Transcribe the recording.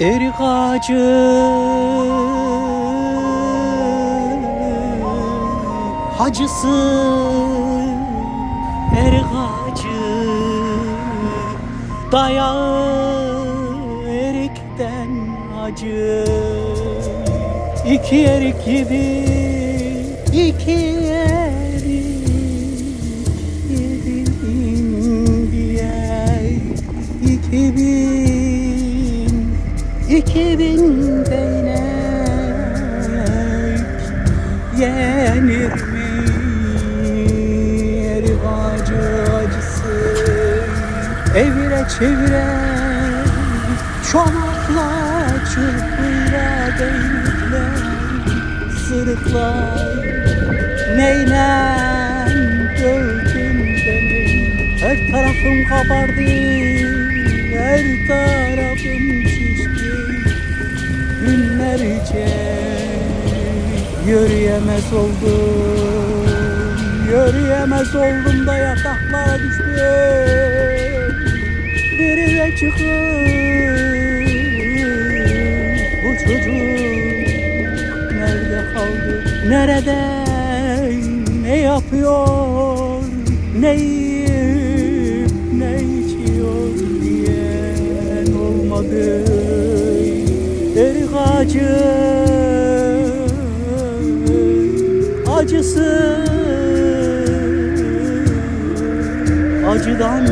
Erik ağacı Hacısı Erik ağacı Dayağı erikten acı. İki erik gibi iki erik Yedim diye iki bin iki bin değnek yenir mi? Erik ağacı acısı evire çevire çomakla çırpıyla değnekler sırıklar neyle dövdün beni her tarafım kabardı günlerce yürüyemez oldum yürüyemez oldum da yataklara düştüm. Biri de çıkıp bu çocuk nerede kaldı? Nerede? Ne yapıyor? Ne ağacı acısı. Acıdan